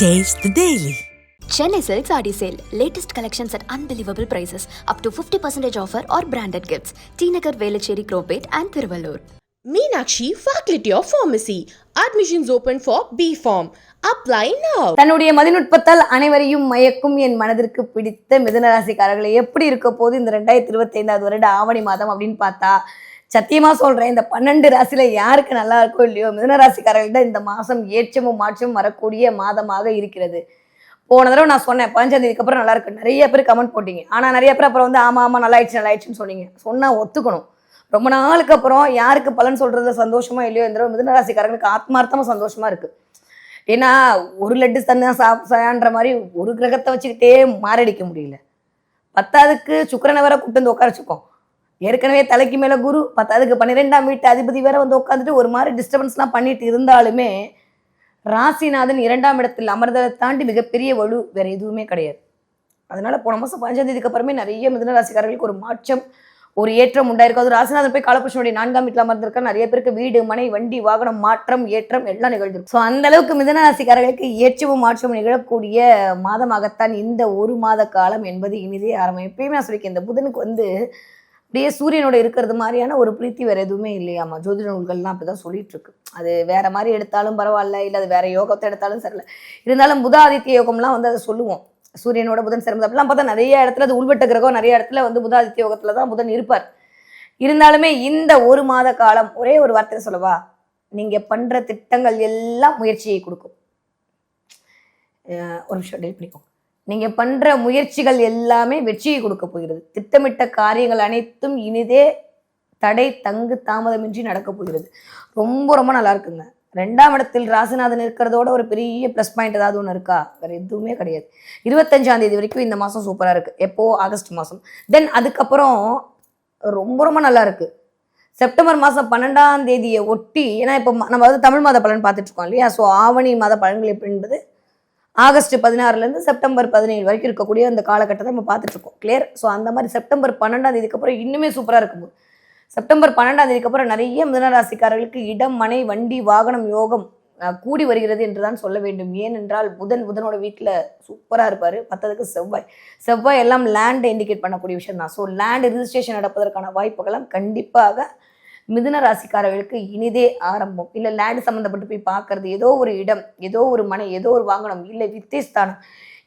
Taste the Daily. Chennai Silk Saree Sale. Latest collections at unbelievable prices. Up to 50% offer or branded gifts. T Nagar, Velachery, Cropate and Thiruvallur. Meenakshi Faculty of Pharmacy. Admissions open for B Form. Apply now. தன்னுடைய மதிநுட்பத்தால் அனைவரையும் மயக்கும் என் மனதிற்கு பிடித்த மிதுனராசிக்காரர்களை எப்படி இருக்க போது இந்த ரெண்டாயிரத்தி இருபத்தி ஐந்தாவது வருட ஆவணி மாதம் அப்படின்னு பார்த்தா சத்தியமா சொல்றேன் இந்த பன்னெண்டு ராசியில யாருக்கு நல்லா இருக்கோ இல்லையோ மிதுனராசிக்காரர்கள்ட்ட இந்த மாசம் ஏற்றமும் மாற்றமும் வரக்கூடிய மாதமாக இருக்கிறது. போன தடவை நான் சொன்னேன் பதினஞ்சாம் அப்புறம் நல்லா இருக்கு. நிறைய பேர் கமெண்ட் போட்டீங்க. ஆனால் நிறைய பேர் அப்புறம் வந்து ஆமாம் ஆமாம் நல்லா ஆயிடுச்சு நல்லா ஆயிடுச்சுன்னு சொன்னீங்க. சொன்னால் ஒத்துக்கணும். ரொம்ப நாளுக்கு அப்புறம் யாருக்கு பலன் சொல்றது சந்தோஷமா இல்லையோ இந்த தடவை மிதனராசிக்காரர்களுக்கு ஆத்மார்த்தமாக சந்தோஷமா இருக்கு. ஏன்னா ஒரு லட்டு சந்தா சாப்பிட்ற மாதிரி ஒரு கிரகத்தை வச்சுக்கிட்டே மாரடிக்க முடியல. பத்தாவதுக்கு சுக்கரனை வேற கூப்பிட்டு வந்து உட்கார வச்சுக்கோம் ஏற்கனவே தலைக்கு மேலே குரு பத்தாவதுக்கு பன்னிரெண்டாம் வீட்டு அதிபதி வேற வந்து உட்காந்துட்டு ஒரு மாதிரி டிஸ்டர்பன்ஸ்லாம் பண்ணிட்டு இருந்தாலுமே ராசிநாதன் இரண்டாம் இடத்தில் அமர்ந்ததை தாண்டி மிகப்பெரிய வலு வேற எதுவுமே கிடையாது. அதனால போன மாதம் பதினஞ்சாம் தேதிக்கு அப்புறமே நிறைய மிதனராசிக்காரர்களுக்கு ஒரு மாற்றம் ஒரு ஏற்றம் உண்டாயிருக்கு. அது ராசிநாதன் போய் காலபுருஷனுடைய நான்காம் வீட்டில் அமர்ந்திருக்க நிறைய பேருக்கு வீடு மனை வண்டி வாகனம் மாற்றம் ஏற்றம் எல்லாம் நிகழ்ந்திருக்கு. ஸோ அந்த அளவுக்கு மிதுன ராசிக்காரர்களுக்கு ஏற்றமும் மாற்றமும் நிகழக்கூடிய மாதமாகத்தான் இந்த ஒரு மாத காலம் என்பது இனிதே ஆரம்பம். எப்பயுமே நான் சொல்லியிருக்கேன் இந்த புதனுக்கு வந்து அப்படியே சூரியனோட இருக்கிறது மாதிரியான ஒரு பிரீத்தி வேற எதுவுமே இல்லையாமா ஜோதிட நூல்கள்லாம் அப்படிதான் சொல்லிட்டு இருக்கு. அது வேற மாதிரி எடுத்தாலும் பரவாயில்ல இல்லை அது வேற யோகத்தை எடுத்தாலும் சரியில்ல. இருந்தாலும் புத ஆதித்ய யோகம்லாம் வந்து அதை சொல்லுவோம். சூரியனோட புதன் சிறந்தது. அப்படிலாம் பார்த்தா நிறைய இடத்துல அது உள்வட்ட கிரகம் நிறைய இடத்துல வந்து புதாதித்ய யோகத்துல தான் புதன் இருப்பார். இருந்தாலுமே இந்த ஒரு மாத காலம் ஒரே ஒரு வார்த்தை சொல்லவா? நீங்க பண்ற திட்டங்கள் எல்லாம் முயற்சியை கொடுக்கும். ஒரு நிமிஷம் டெல் பண்ணிக்கோங்க. நீங்க பண்ற முயற்சிகள் எல்லாமே வெற்றியை கொடுக்க போகிறது. திட்டமிட்ட காரியங்கள் அனைத்தும் இனிதே தடை தங்கு தாமதமின்றி நடக்க போகிறது. ரொம்ப ரொம்ப நல்லா இருக்குங்க. ரெண்டாம் இடத்தில் ராசிநாதன் இருக்கிறதோட ஒரு பெரிய ப்ளஸ் பாயிண்ட் ஏதாவது ஒன்று இருக்கா? வேற எதுவுமே கிடையாது. இருபத்தஞ்சாம் தேதி வரைக்கும் இந்த மாதம் சூப்பராக இருக்கு. எப்போ? ஆகஸ்ட் மாதம் தென் அதுக்கப்புறம் ரொம்ப ரொம்ப நல்லா இருக்கு. செப்டம்பர் மாதம் பன்னெண்டாம் தேதியை ஒட்டி ஏன்னா இப்போ நம்ம வந்து தமிழ் மாத பலன் பார்த்துட்டு இருக்கோம் இல்லையா? ஸோ ஆவணி மாத பலன்கள் எப்படின்றது ஆகஸ்ட் பதினாறுலேருந்து செப்டம்பர் பதினேழு வரைக்கும் இருக்கக்கூடிய அந்த காலகட்டத்தை நம்ம பார்த்துட்ருக்கோம் கிளியர் ஸோ அந்த மாதிரி செப்டம்பர் பன்னெண்டாம் தேதிக்கு அப்புறம் இன்னுமே சூப்பராக இருக்கும்போது. செப்டம்பர் பன்னெண்டாம் தேதிக்கு அப்புறம் நிறைய மிதனராசிக்காரர்களுக்கு இடம் மனை வண்டி வாகனம் யோகம் கூடி வருகிறது என்று தான் சொல்ல வேண்டும். ஏனென்றால் புதன் புதனோட வீட்டில் சூப்பராக இருப்பார். பத்ததுக்கு செவ்வாய். செவ்வாய் எல்லாம் லேண்டை இண்டிகேட் பண்ணக்கூடிய விஷயம் தான் ஸோ லேண்ட் ரிஜிஸ்ட்ரேஷன் நடப்பதற்கான வாய்ப்புகளும் கண்டிப்பாக மிதுன ராசிக்காரர்களுக்கு இனிதே ஆரம்பம். இல்லை லேண்ட் சம்மந்தப்பட்டு போய் பார்க்கறது ஏதோ ஒரு இடம் ஏதோ ஒரு மனை ஏதோ ஒரு வாங்கணும் இல்லை வித்தை ஸ்தானம்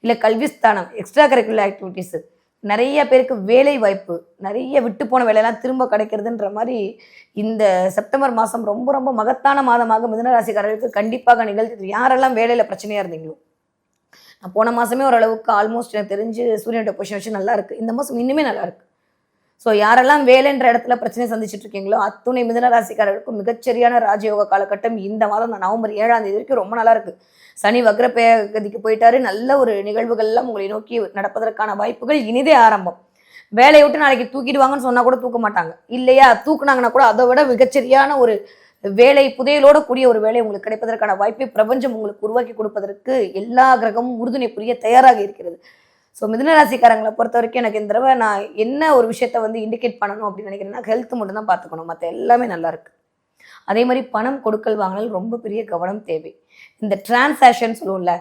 இல்லை கல்வி ஸ்தானம் எக்ஸ்ட்ரா கரிக்குலர் ஆக்டிவிட்டீஸ் நிறைய பேருக்கு வேலை வாய்ப்பு நிறைய விட்டு போன வேலையெல்லாம் திரும்ப கிடைக்கிறதுன்ற மாதிரி இந்த செப்டம்பர் மாதம் ரொம்ப ரொம்ப மகத்தான மாதமாக மிதுன ராசிக்காரர்களுக்கு கண்டிப்பாக நிகழ்த்து யாரெல்லாம் வேலையில் பிரச்சனையாக இருந்தீங்களோ? நான் போன மாதமே ஓரளவுக்கு ஆல்மோஸ்ட் எனக்கு தெரிஞ்சு சூரியனோட பொசிஷன் வச்சு நல்லா இருக்குது இந்த மாதம் இன்னுமே நல்லா இருக்குது ஸோ யாரெல்லாம் வேலைன்ற இடத்துல பிரச்சனை சந்திச்சுட்டு இருக்கீங்களோ அத்துணை மிதன ராசிக்காரர்களுக்கும் மிகச்சரியான ராஜயோக காலகட்டம் இந்த மாதம் தான். நவம்பர் ஏழாம் தேதி வரைக்கும் ரொம்ப நல்லா இருக்கு. சனி வக்ரபேகதிக்கு போயிட்டாரு. நல்ல ஒரு நிகழ்வுகள்லாம் உங்களை நோக்கி நடப்பதற்கான வாய்ப்புகள் இனிதே ஆரம்பம். வேலையை விட்டு நாளைக்கு தூக்கிடுவாங்கன்னு சொன்னால் கூட தூக்க மாட்டாங்க. இல்லையா? தூக்குனாங்கன்னா கூட அதை விட மிகச்சரியான ஒரு வேலை புதையலோட கூடிய ஒரு வேலை உங்களுக்கு கிடைப்பதற்கான வாய்ப்பை பிரபஞ்சம் உங்களுக்கு உருவாக்கி கொடுப்பதற்கு எல்லா கிரகமும் உறுதுணை புரிய தயாராக இருக்கிறது. ஸோ மிதனராசிக்காரங்களை பொறுத்த வரைக்கும் எனக்கு இந்த தடவை நான் என்ன ஒரு விஷயத்த வந்து இண்டிகேட் பண்ணணும் அப்படின்னு நினைக்கிறேன்னா ஹெல்த் மட்டும் தான் பார்த்துக்கணும். மற்ற எல்லாமே நல்லா இருக்கு. அதே மாதிரி பணம் கொடுக்கல் வாங்கல் ரொம்ப பெரிய கவனம் தேவை. இந்த டிரான்சாக்ஷன் சொல்லுவோம்ல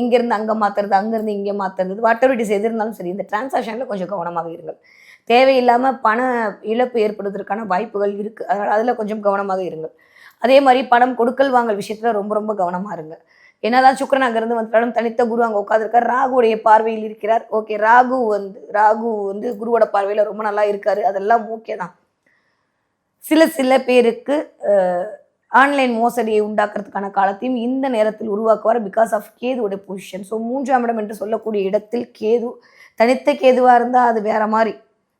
இங்கேருந்து அங்கே மாற்றுறது அங்கேருந்து இங்கே மாற்றுறது வாட் எவர் இட் இஸ் எது இருந்தாலும் சரி இந்த டிரான்சாக்ஷனில் கொஞ்சம் கவனமாக இருங்கள். தேவையில்லாமல் பண இழப்பு ஏற்படுவதற்கான வாய்ப்புகள் இருக்குது அதனால் அதில் கொஞ்சம் கவனமாக இருங்கள். அதே மாதிரி பணம் கொடுக்கல் வாங்கல் விஷயத்தில் ரொம்ப ரொம்ப கவனமாக இருங்க என்னதான் சுக்கரன் அங்கிருந்து வந்துட்டாலும் தனித்த குரு அங்கே உட்காந்துருக்கார் ராகுவுடைய பார்வையில் இருக்கிறார். ஓகே ராகு வந்து ராகு வந்து குருவோட பார்வையில் ரொம்ப நல்லா இருக்காரு. அதெல்லாம் ஓகே தான். சில சில பேருக்கு ஆன்லைன் மோசடியை உண்டாக்குறதுக்கான காலத்தையும் இந்த நேரத்தில் உருவாக்குவார் பிகாஸ் ஆஃப் கேதுவோட பொசிஷன் ஸோ மூன்றாம் இடம் என்று சொல்லக்கூடிய இடத்தில் கேது தனித்த கேதுவாக இருந்தால் அது வேற மாதிரி.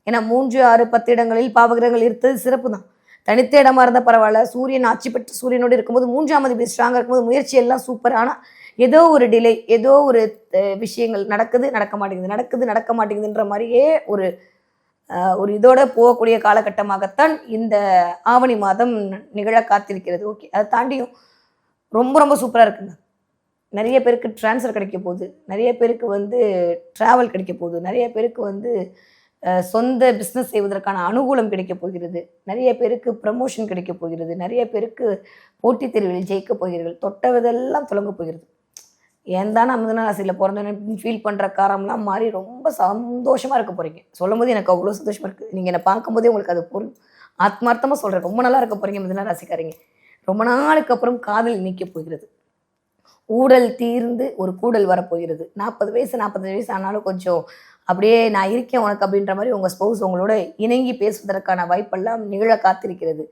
ஏன்னா மூன்று ஆறு பத்து இடங்களில் பாவகிரகங்கள் இருந்தது சிறப்பு தான் தனித்த இடமா இருந்தால் பரவாயில்ல. சூரியன் ஆட்சி பெற்ற சூரியனோடு இருக்கும்போது மூன்றாம் அதிபதி ஸ்ட்ராங்காக இருக்கும்போது முயற்சி எல்லாம் சூப்பர் ஆனால் ஏதோ ஒரு டிலே ஏதோ ஒரு விஷயங்கள் நடக்குது நடக்க மாட்டேங்குது நடக்குது நடக்க மாட்டேங்குதுன்ற மாதிரியே ஒரு ஒரு இதோட போகக்கூடிய காலகட்டமாகத்தான் இந்த ஆவணி மாதம் நிகழ காத்திருக்கிறது. ஓகே அதை தாண்டியும் ரொம்ப ரொம்ப சூப்பராக இருக்குங்க. நிறைய பேருக்கு ட்ரான்ஸ்ஃபர் கிடைக்க போகுது. நிறைய பேருக்கு வந்து ட்ராவல் கிடைக்க போகுது. நிறைய பேருக்கு வந்து சொந்த பிஸ்னஸ் செய்வதற்கான அனுகூலம் கிடைக்க போகிறது. நிறைய பேருக்கு ப்ரமோஷன் கிடைக்கப் போகிறது. நிறைய பேருக்கு போட்டித் தேர்வில் ஜெயிக்க போகிறீர்கள். தொட்டவதெல்லாம் தொடங்க போகிறது. ஏன் தான் நான் ராசியில் பிறந்தோன்னு ஃபீல் பண்ணுற காரம்லாம் மாறி ரொம்ப சந்தோஷமாக இருக்க போகிறீங்க சொல்லும் போது எனக்கு அவ்வளோ சந்தோஷமாக இருக்குது நீங்கள் என்னை பார்க்கும்போதே உங்களுக்கு அது பொருள் ஆத்மார்த்தமாக சொல்கிறேன் ரொம்ப நல்லா இருக்க போகிறீங்க மிதனா ராசிக்காரங்க ரொம்ப நாளுக்கு அப்புறம் காதல் நிற்க போகிறது. ஊடல் தீர்ந்து ஒரு கூடல் வரப்போகிறது நாற்பது வயசு நாற்பத்தஞ்சு வயசு ஆனாலும் கொஞ்சம் அப்படியே நான் இருக்கேன் உனக்கு அப்படின்ற மாதிரி உங்கள் ஸ்பௌஸ் உங்களோட இணங்கி பேசுவதற்கான வாய்ப்பெல்லாம் நிகழ காத்திருக்கிறது.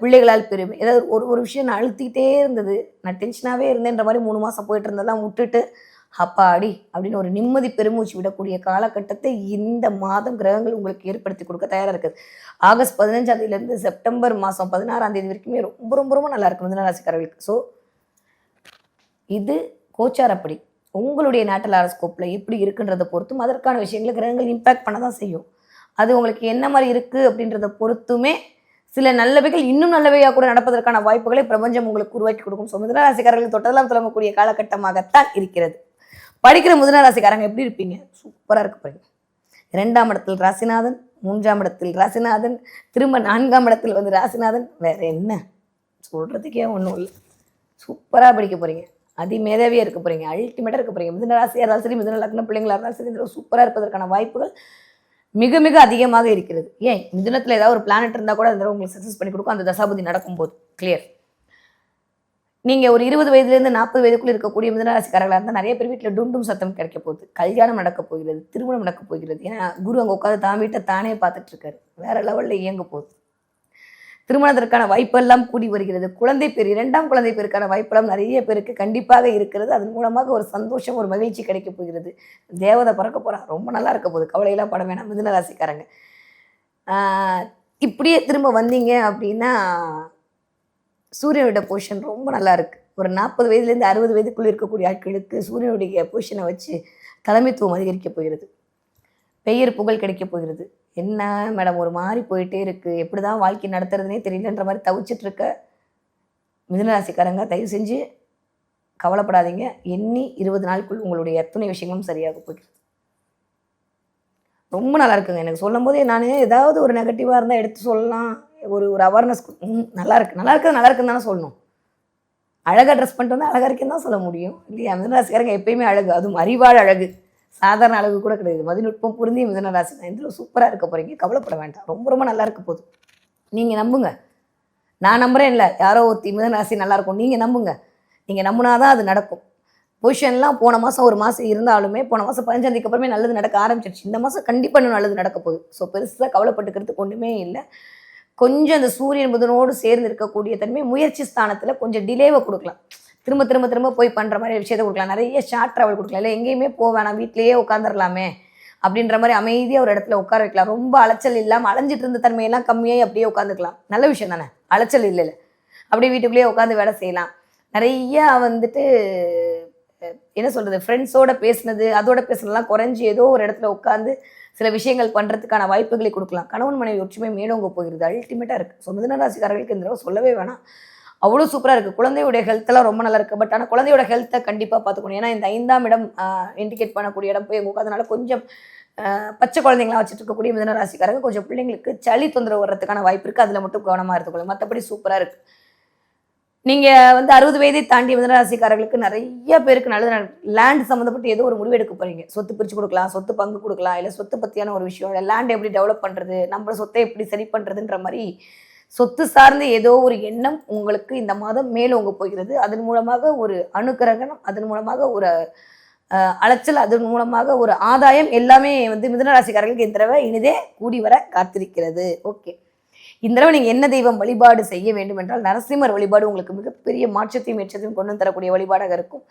பிள்ளைகளால் பெருமை. ஏதாவது ஒரு ஒரு விஷயம் நான் அழுத்திக்கிட்டே இருந்தது. நான் டென்ஷனாகவே இருந்தேன்ற மாதிரி மூணு மாதம் போயிட்டு இருந்ததெல்லாம் விட்டுட்டு அப்பாடி அப்படின்னு ஒரு நிம்மதி பெருமூச்சு விடக்கூடிய காலகட்டத்தை இந்த மாதம் கிரகங்கள் உங்களுக்கு ஏற்படுத்தி கொடுக்க தயாராக இருக்குது. ஆகஸ்ட் பதினஞ்சாம் தேதியிலேருந்து செப்டம்பர் மாதம் பதினாறாம் தேதி வரைக்குமே ரொம்ப ரொம்ப ரொம்ப நல்லா இருக்கும் மிதனராசிக்காரர்களுக்கு. ஸோ இது கோச்சாரப்படி. உங்களுடைய நேட்டல் ஆரஸ்கோப்பில் எப்படி இருக்குன்றதை பொறுத்தும் அதற்கான விஷயங்களை கிரகங்கள் இம்பேக்ட் பண்ண தான் செய்யும். அது உங்களுக்கு என்ன மாதிரி இருக்குது அப்படின்றத பொறுத்துமே சில நல்லவைகள் இன்னும் நல்லவையாக கூட நடப்பதற்கான வாய்ப்புகளை பிரபஞ்சம் உங்களுக்கு உருவாக்கி கொடுக்கும். ஸோ மிதுன ராசிக்காரர்கள் தொட்டதெல்லாம் தொடங்கக்கூடிய காலகட்டமாகத்தான் இருக்கிறது. படிக்கிற மிதுன ராசிக்காரங்க எப்படி இருப்பீங்க? சூப்பராக இருக்க போறீங்க இரண்டாம் இடத்தில் ராசிநாதன் மூன்றாம் இடத்தில் ராசிநாதன் திரும்ப நான்காம் இடத்தில் வந்து ராசிநாதன். வேற என்ன? சொல்கிறதுக்கே ஒன்றும் இல்லை. சூப்பராக படிக்க போகிறீங்க அதிமேதாவியாக இருக்க போகிறீங்க அல்டிமேட்டாக இருக்க போகிறீங்க மிதன ராசியாக இருந்தாலும் சரி மிதன லக்ன பிள்ளைங்களா இருந்தாலும் சரி இந்த சூப்பராக இருப்பதற்கான வாய்ப்புகள் மிக மிக அதிகமாக இருக்கிறது. ஏன்? மிதுனத்தில் ஏதாவது ஒரு பிளானட் இருந்தால் கூட அந்த உங்களுக்கு சக்ஸஸ் பண்ணி கொடுக்கும். அந்த தசாபதி நடக்கும்போது. கிளியர் நீங்கள் ஒரு இருபது வயதுலேருந்து நாற்பது வயதுக்குள்ளே இருக்கக்கூடிய மிதனராசிக்காரர்களாக இருந்தால் நிறைய பேர் வீட்டில் டுண்டும் சத்தம் கிடைக்க போகுது. கல்யாணம் நடக்க போகிறது திருமணம் நடக்க போகிறது. ஏன்னா குரு அங்கே உட்காந்து தான் வீட்டை தானே பார்த்துட்ருக்காரு வேறு லெவலில் இயங்க போகுது. திருமணத்திற்கான வாய்ப்பெல்லாம் கூடி வருகிறது. குழந்தை பேர் இரண்டாம் குழந்தை பேருக்கான வாய்ப்பெல்லாம் நிறைய பேருக்கு கண்டிப்பாக இருக்கிறது. அதன் மூலமாக ஒரு சந்தோஷம் ஒரு மகிழ்ச்சி கிடைக்க போகிறது. தேவதை பறக்க போகிறான் ரொம்ப நல்லா இருக்க போகுது. கவலையெல்லாம் பட வேணாம். மிதுன ராசிக்காரங்க. இப்படியே திரும்ப வந்தீங்க அப்படின்னா சூரியனோட பொசிஷன் ரொம்ப நல்லா இருக்கு. ஒரு நாற்பது வயதுலேருந்து அறுபது வயதுக்குள்ளே இருக்கக்கூடிய ஆட்களுக்கு சூரியனுடைய பொசிஷனை வச்சு தலைமைத்துவம் அதிகரிக்க போகிறது. பெயர் புகழ் கிடைக்கப் போகிறது. என்ன மேடம் ஒரு மாதிரி போயிட்டே இருக்கு. எப்படி தான் வாழ்க்கை நடத்துறதுனே தெரியலன்ற மாதிரி தவிச்சிட்டு இருக்க. மிதுனராசிக்காரங்க தயவு செஞ்சு கவலைப்படாதீங்க. எண்ணி இருபது நாளுக்குள் உங்களுடைய அத்துணை விஷயங்களும் சரியாக போகிறது ரொம்ப நல்லா இருக்குங்க. எனக்கு சொல்லும் போதே நான் ஏதாவது ஒரு நெகட்டிவாக இருந்தால் எடுத்து சொல்லலாம். ஒரு ஒரு அவேர்னஸ் நல்லா இருக்கு. நல்லா இருக்குது நல்லா இருக்குன்னு தானே சொல்லணும். அழகாக ட்ரெஸ் பண்ணிட்டு வந்து அழகாக இருக்குன்னு தான் சொல்ல முடியும். இல்லையா? மிதனராசிக்காரங்க எப்பயுமே அழகு. அதுவும் அறிவாள் அழகு. சாதாரண அளவு கூட கிடையாது. மதிநுட்பம் பொருந்திய மிதனராசி ராசி இதில் சூப்பராக இருக்க போகிறீங்க கவலைப்பட வேண்டாம். ரொம்ப ரொம்ப நல்லா இருக்க போகுது. நீங்கள் நம்புங்க. நான் நம்புகிறேன் இல்லை யாரோ ஒருத்தி மிதன ராசி நல்லாயிருக்கும் நீங்கள் நம்புங்க. நீங்கள் நம்புனாதான் அது நடக்கும். பொசிஷன்லாம் போன மாதம் ஒரு மாதம் இருந்தாலுமே போன மாதம் பதினஞ்சாந்தேதிக்கு அப்புறமே நல்லது நடக்க ஆரம்பிச்சிருச்சு. இந்த மாதம் கண்டிப்பாக இன்னும் நல்லது நடக்க போகுது. ஸோ பெருசாக கவலைப்பட்டுக்கிறதுக்கு ஒன்றுமே இல்லை. கொஞ்சம் அந்த சூரியன் புதனோடு சேர்ந்து இருக்கக்கூடிய தன்மை முயற்சி ஸ்தானத்தில் கொஞ்சம் டிலேவை கொடுக்கலாம். திரும்ப திரும்ப திரும்ப போய் பண்ணுற மாதிரி விஷயத்தை கொடுக்கலாம். நிறைய ஷார்ட் ட்ராவல் கொடுக்கலாம். இல்லை எங்கேயுமே போக வேணாம். வீட்லேயே உட்காந்துடலாமே அப்படின்ற மாதிரி அமைதியாக ஒரு இடத்துல உட்கார வைக்கலாம். ரொம்ப அலைச்சல் இல்லாமல் அலைஞ்சிட்டு இருந்த தன்மையெல்லாம் கம்மியாகி அப்படியே உட்காந்துக்கலாம் நல்ல விஷயம் தானே? அலைச்சல் இல்லை இல்லை. அப்படியே வீட்டுக்குள்ளேயே உட்காந்து வேலை செய்யலாம். நிறையா வந்துட்டு என்ன சொல்கிறது ஃப்ரெண்ட்ஸோட பேசுனது அதோட பேசுனதுலாம் குறைஞ்சி ஏதோ ஒரு இடத்துல உட்காந்து சில விஷயங்கள் பண்ணுறதுக்கான வாய்ப்புகளை கொடுக்கலாம். கணவன் மனைவி ஒற்றுமை மேலோங்க போகிறது அல்டிமேட்டாக இருக்குது ஸோ மிதனராசிக்காரர்களுக்கு இந்த தடவை சொல்லவே வேணாம். அவ்வளோ சூப்பராக இருக்குது குழந்தையுடைய ஹெல்த்தெல்லாம் ரொம்ப நல்லா இருக்குது பட் ஆனால் குழந்தையோட ஹெல்த்தை கண்டிப்பாக பார்த்துக்கணும். ஏன்னா இந்த ஐந்தாம் இடம் இண்டிகேட் பண்ணக்கூடிய இடம் போய் உட்காந்தனால கொஞ்சம் பச்சை குழந்தைங்களாம் வச்சுட்டு இருக்கக்கூடிய மிதன ராசிக்காரங்க கொஞ்சம் பிள்ளைங்களுக்கு சளி தொந்தரவு வர்றதுக்கான வாய்ப்பு இருக்குது அதில் மட்டும் கவனமாக இருந்துக்கணும் மற்றபடி சூப்பராக இருக்குது நீங்கள் வந்து அறுபது வயதை தாண்டி மிதனராசிக்காரர்களுக்கு நிறைய பேருக்கு நல்லது லேண்ட் சம்மந்தப்பட்டு ஏதோ ஒரு முடிவு எடுக்க போகிறீங்க சொத்து பிரித்து கொடுக்கலாம் சொத்து பங்கு கொடுக்கலாம் இல்லை சொத்து பற்றியான ஒரு விஷயம் இல்லை லேண்ட் எப்படி டெவலப் பண்ணுறது நம்ம சொத்தை எப்படி சரி பண்ணுறதுன்ற மாதிரி சொத்து சார்ந்த ஏதோ ஒரு எண்ணம் உங்களுக்கு இந்த மாதம் மேலோங்க போகிறது. அதன் மூலமாக ஒரு அனுக்கிரகணம் அதன் மூலமாக ஒரு அலைச்சல் அதன் மூலமாக ஒரு ஆதாயம் எல்லாமே வந்து மிதனராசிக்காரர்களுக்கு இந்த தடவை இனிதே கூடி வர காத்திருக்கிறது. ஓகே. இந்த தடவை நீங்கள் என்ன தெய்வம் வழிபாடு செய்ய வேண்டும் என்றால் நரசிம்மர் வழிபாடு உங்களுக்கு மிகப்பெரிய மாற்றத்தையும் ஏற்றத்தையும் கொண்டு வந்து தரக்கூடிய வழிபாடாக இருக்கும்.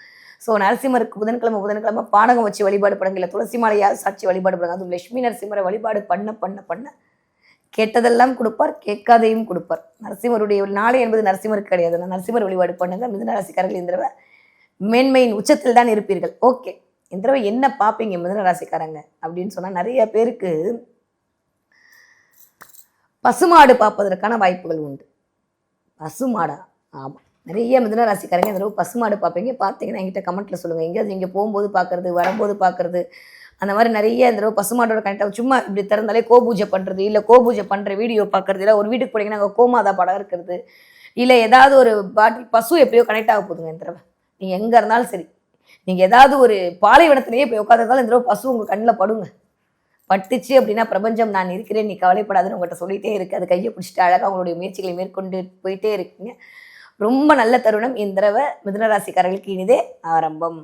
ஸோ நரசிம்மருக்கு புதன்கிழமை புதன்கிழமை பானகம் வச்சு வழிபாடு பண்ணுங்க இல்லை துளசி மாலையாக சாட்சி வழிபாடு பண்ணுங்க அதுவும் லட்சுமி நரசிம்மரை வழிபாடு பண்ண பண்ண பண்ண கேட்டதெல்லாம் கொடுப்பார் கேட்காதையும் கொடுப்பார். நரசிம்மருடைய நாளை என்பது நரசிம்மருக்கு கிடையாது. நான் நரசிம்மர் வழிபாடு பண்ணுங்க. மிதுன ராசிக்காரர்கள் இந்த தடவை மேன்மையின் உச்சத்தில் தான் இருப்பீர்கள். ஓகே. இந்த தடவை என்ன பார்ப்பீங்க மிதுன ராசிக்காரங்க? அப்படின்னு சொன்னால் நிறைய பேருக்கு பசுமாடு பார்ப்பதற்கான வாய்ப்புகள் உண்டு. பசுமாடா? ஆமாம் நிறைய மிதுன ராசிக்காரங்க இந்த தடவை பசுமாடு பார்ப்பீங்க. பார்த்தீங்கன்னா என்கிட்ட கமெண்ட்டில் சொல்லுங்கள் எங்கேயாவது நீங்கள் போகும்போது பார்க்கறது வரும்போது பார்க்குறது அந்த மாதிரி நிறைய இந்த தடவை கனெக்ட் கனெக்டாக சும்மா இப்படி திறந்தாலே கோபூஜை பண்ணுறது இல்லை கோபூஜை பண்ணுற வீடியோ பார்க்குறது இல்லை ஒரு வீட்டுக்கு போனீங்கன்னா அங்கே கோமாதா படம் இருக்கிறது இல்லை ஏதாவது ஒரு பாட்டில் பசு எப்படியோ கனெக்ட் ஆக போகுதுங்க இந்த தடவை. நீங்கள் எங்கே இருந்தாலும் சரி. நீங்கள் ஏதாவது ஒரு பாலைவனத்திலேயே போய் உட்காந்துருந்தாலும் இந்த தடவை பசு உங்கள் கண்ணில் படுங்க. பட்டுச்சு அப்படின்னா பிரபஞ்சம் நான் இருக்கிறேன் நீ கவலைப்படாதுன்னு உங்கள்கிட்ட சொல்லிட்டே இருக்கு. அது கையை பிடிச்சிட்டு அழகாக உங்களுடைய முயற்சிகளை மேற்கொண்டு போயிட்டே இருக்கீங்க. ரொம்ப நல்ல தருணம் இந்த தடவை மிதுனராசிக்காரர்களுக்கு இனிதே ஆரம்பம்.